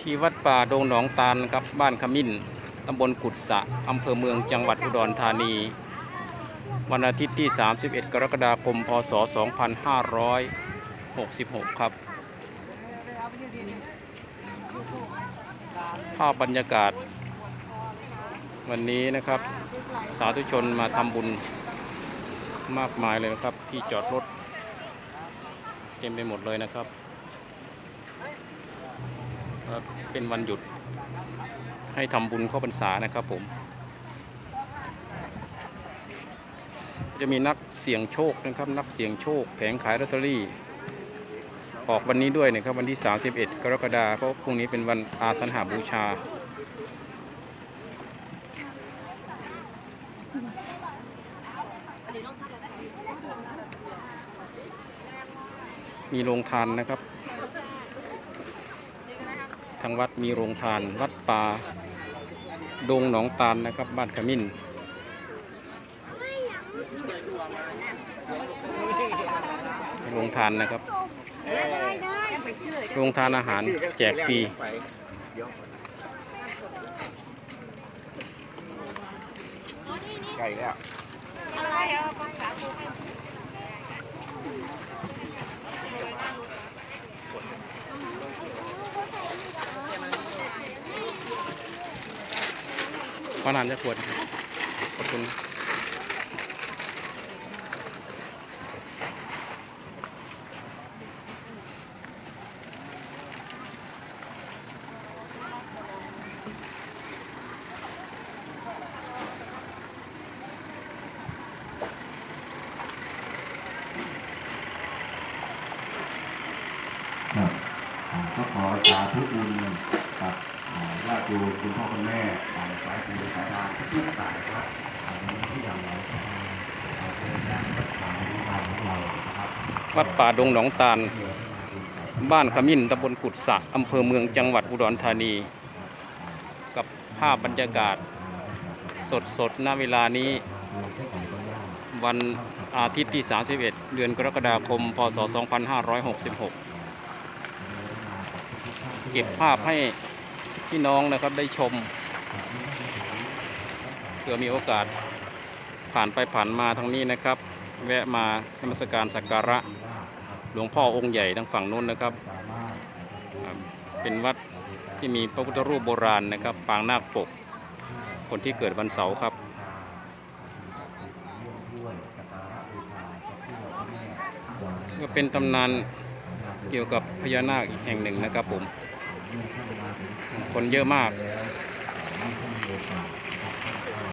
ที่วัดป่าดงหนองตาลครับบ้านขมิ้นตำบลกุดสะอำเภอเมืองจังหวัดอุดรธานี วันอาทิตย์ที่ 31 กรกฎาคม พศ 2566 ครับ ภาพบรรยากาศ วันนี้นะครับ สาธุชนมาทำบุญมากมายเลยนะครับ ที่จอดรถเต็มไปหมดเลยนะครับครับ เป็นวันหยุดให้ทำบุญเข้าพรรษานะครับผม จะมีนักเสี่ยงโชคนะครับ นักเสี่ยงโชคแผงขายลอตเตอรี่ ออกวันนี้ด้วยนะครับวันที่ 31 กรกฎาคมเพราะพรุ่งนี้เป็นวันอาสนหาบูชามีโรงทานนะครับ ทางวัดมีโรงทาน วัดป่าดงหนองตาลนะครับ บ้านขมิ้นโรงทานนะครับโรงทานอาหารแจกฟรีไก่แล้ว ขอนานจะขวดขอบคุณครับก็ขอสาธุบุญกับญาติโยมคุณพ่อคุณแม่ายสายบุญสายทาทุกสายครับที่อย่างไรก็ตามาเป็นการาของของเราครับวัดป่าดงหนองตาล บ้านขมิ้นตำบลกุดสะอำเภอเมืองจังหวัดอุดรธานี กับภาพบรรยากาศ สดสดๆณเวลานี้ วันอาทิตย์ที่ 31 เดือนกรกฎาคม พศ 2566 เก็บภาพให้พี่น้องนะครับได้ชม ผื่อมีโอกาสผ่านไปผ่านมาทางนี้นะครับ แวะมานมัสการสักการะหลวงพ่อองค์ใหญ่ทางฝั่งนู้นนะครับ เป็นวัดที่มีพระพุทธรูปโบราณนะครับ ปางนาคปก คนที่เกิดวันเสาร์ครับก็เป็นตำนานเกี่ยวกับพญานาคอีกแห่งหนึ่งนะครับผม คนเยอะมาก